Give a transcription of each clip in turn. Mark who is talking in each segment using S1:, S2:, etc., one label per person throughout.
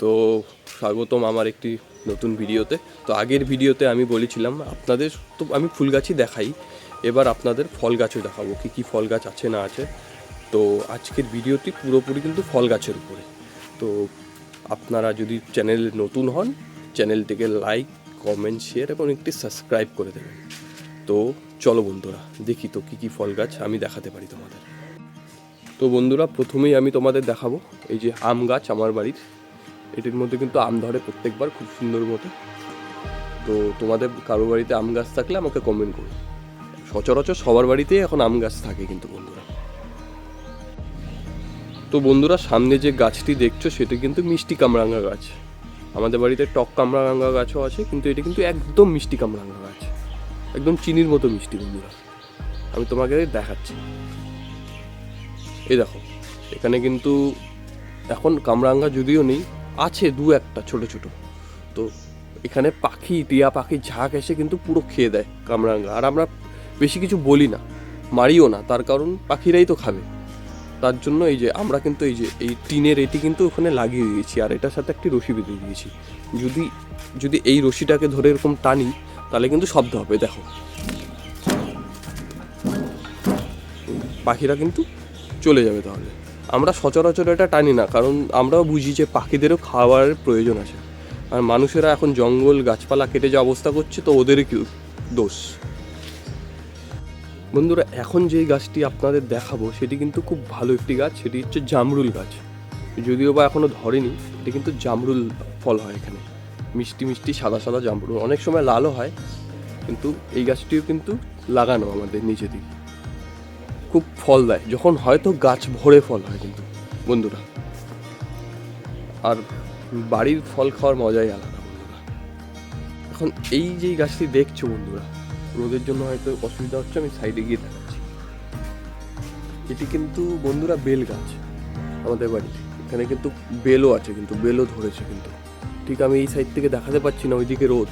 S1: তো স্বাগতম আমার একটি নতুন ভিডিওতে। তো আগের ভিডিওতে আমি বলেছিলাম, আপনাদের তো আমি ফুল গাছই দেখাই। এবার আপনাদের ফল গাছও দেখাবো, কী কী ফল গাছ আছে না আছে। তো আজকের ভিডিওটি পুরোপুরি কিন্তু ফল গাছের উপরে। তো আপনারা যদি চ্যানেল নতুন হন, চ্যানেলটিকে লাইক, কমেন্ট, শেয়ার এবং একটি সাবস্ক্রাইব করে দেবেন। তো চলো বন্ধুরা, দেখি তো কী কী ফল গাছ আমি দেখাতে পারি তোমাদের। তো বন্ধুরা, প্রথমেই আমি তোমাদের দেখাবো, এই যে আম গাছ আমার বাড়ির। এটির মধ্যে কিন্তু আম ধরে প্রত্যেকবার, খুব সুন্দর মতো তো তোমাদের কারও বাড়িতে আম গাছ থাকলে আমাকে কমেন্ট করো। সচরাচর সবার বাড়িতেই এখন আম গাছ থাকে কিন্তু বন্ধুরা। তো বন্ধুরা, সামনে যে গাছটি দেখছ, সেটা কিন্তু মিষ্টি কামরাঙ্গা গাছ। আমাদের বাড়িতে টক কামরাঙ্গা গাছও আছে, কিন্তু এটা কিন্তু একদম মিষ্টি কামরাঙ্গা গাছ। একদম চিনির মতো মিষ্টি বন্ধুরা। আমি তোমাকে দেখাচ্ছি। এই দেখো, এখানে কিন্তু এখন কামরাঙ্গা যদিও নেই আছে দু একটা ছোট ছোট। তো এখানে পাখি, টিয়া পাখি, ঝাঁক এসে কিন্তু পুরো খেয়ে দেয় কামরাঙ্গা। আর আমরা বেশি কিছু বলি না, মারিও না, তার কারণ পাখিরাই তো খাবে। তার জন্য এই যে আমরা কিন্তু এই যে এই টিনের এটি কিন্তু ওখানে লাগিয়ে দিয়েছি, আর এটার সাথে একটি রশি বেঁধে দিয়েছি। যদি যদি এই রশিটাকে ধরে এরকম টানি, তাহলে কিন্তু শব্দ হবে, দেখো। পাখিরা কিন্তু চলে যাবে তাহলে। আমরা সচরাচর এটা টানি না, কারণ আমরাও বুঝি যে পাখিদেরও খাবারের প্রয়োজন আছে। আর মানুষেরা এখন জঙ্গল, গাছপালা কেটে যে অবস্থা করছে, তো ওদেরই কি দোষ? বন্ধুরা, এখন যেই গাছটি আপনাদের দেখাবো, সেটি কিন্তু খুব ভালো একটি গাছ, সেটি হচ্ছে জামরুল গাছ। যদিও বা এখনও ধরেনি, এটি কিন্তু জামরুল ফল হয় এখানে। মিষ্টি মিষ্টি সাদা সাদা জামরুল, অনেক সময় লালও হয়, কিন্তু এই গাছটিও কিন্তু লাগানো আমাদের নিচে দিকে খুব ফল দেয়। যখন হয়তো গাছ ভরে ফল হয় কিন্তু। বন্ধুরা, আর বাড়ির ফল খাওয়ার মজাই আলাদা বন্ধুরা। এখন এই যে গাছটি দেখছ বন্ধুরা রোদের জন্য হয়তো অসুবিধা হচ্ছে, আমি সাইডে গিয়ে দেখাচ্ছি। এটি কিন্তু বন্ধুরা বেল গাছ আমাদের বাড়িতে। এখানে কিন্তু বেলও আছে কিন্তু, বেলও ধরেছে কিন্তু। ঠিক আমি এই সাইড থেকে দেখাতে পাচ্ছি না, ওইদিকে রোদ।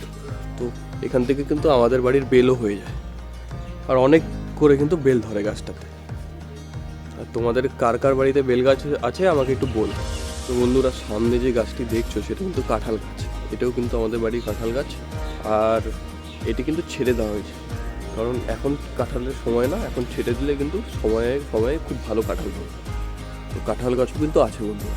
S1: তো এখান থেকে কিন্তু আমাদের বাড়ির বেলও হয়ে যায়। আর অনেক করে কিন্তু বেল ধরে গাছটাতে। আর তোমাদের কার কার বাড়িতে বেল গাছ আছে আমাকে একটু বল। তো বন্ধুরা, সামনে যে গাছটি দেখছ, সেটা কিন্তু কাঁঠাল গাছ। এটাও কিন্তু আমাদের বাড়ির কাঁঠাল গাছ। আর এটি কিন্তু ছেড়ে দেওয়া হয়েছে। কারণ এখন কাঁঠালের সময় না, এখন ছেড়ে দিলে কিন্তু সময়ে সময়ে খুব ভালো কাঁঠাল হবে তো কাঁঠাল গাছও কিন্তু আছে বন্ধুরা।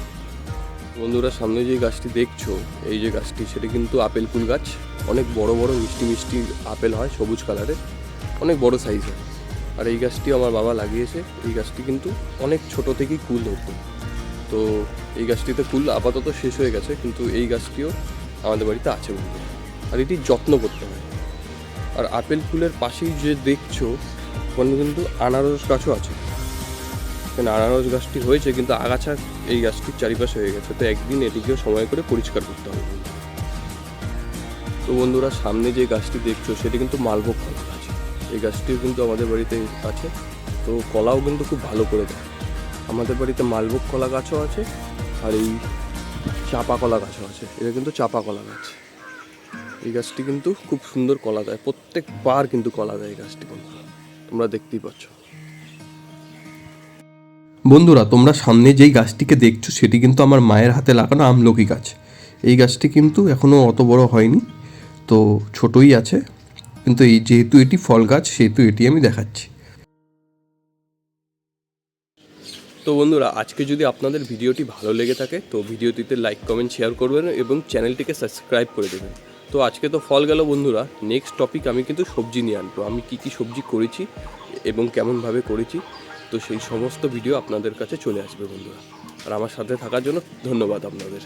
S1: বন্ধুরা, সামনে যে গাছটি দেখছ, এই যে গাছটি, সেটা কিন্তু আপেল কুল গাছ। অনেক বড় বড় মিষ্টি মিষ্টি আপেল হয় সবুজ কালারের। অনেক বড় সাইজ হয় আর এই গাছটি আমার বাবা লাগিয়েছে। এই গাছটি কিন্তু অনেক ছোট থেকেই কুল হতো তো এই গাছটিতে কুল আপাতত শেষ হয়ে গেছে, কিন্তু এই গাছটিও আমাদের বাড়িতে আছে বন্ধু আর এটি যত্ন করতে হয়। আর আপেল ফুলের পাশেই যে দেখছ, ওখানে কিন্তু আনারস গাছও আছে। এখানে আনারস গাছটি হয়েছে, কিন্তু আগাছা এই গাছটির চারিপাশে হয়ে গেছে। তো একদিন এটিকেও সময় করে পরিষ্কার করতে হবে। তো বন্ধুরা, সামনে যে গাছটি দেখছ, সেটি কিন্তু মালভোগ গাছ। এই গাছটিও কিন্তু আমাদের বাড়িতে আছে। তো কলাও কিন্তু খুব ভালো করে দেয়। আমাদের বাড়িতে মালভোগ কলা গাছও আছে আর এই চাপা কলা গাছও আছে। এটা কিন্তু চাপা কলা গাছ। এই গাছটি কিন্তু খুব সুন্দর কলা দেয়। প্রত্যেকবার কিন্তু কলা দেয় এই গাছটি কিন্তু। তোমরা দেখতেই পাচ্ছ। বন্ধুরা, তোমরা সামনে যেই গাছটিকে দেখছ, সেটি কিন্তু আমার মায়ের হাতে লাগানো আমলকি গাছ। এই গাছটি কিন্তু এখনও অত বড় হয়নি। তো ছোটই আছে। কিন্তু এই যেহেতু এটি ফল গাছ, সেহেতু এটি আমি দেখাচ্ছি। তো বন্ধুরা, আজকে যদি আপনাদের ভিডিওটি ভালো লেগে থাকে, তো ভিডিওটিতে লাইক কমেন্ট শেয়ার করবেন এবং চ্যানেলটিকে সাবস্ক্রাইব করে দেবেন। তো আজকে তো ফল গেল বন্ধুরা নেক্সট টপিক আমি কিন্তু সবজি নিয়ে আনব। আমি কী কী সবজি করেছি এবং কেমনভাবে করেছি, তো সেই সমস্ত ভিডিও আপনাদের কাছে চলে আসবে বন্ধুরা। আর আমার সাথে থাকার জন্য ধন্যবাদ আপনাদের।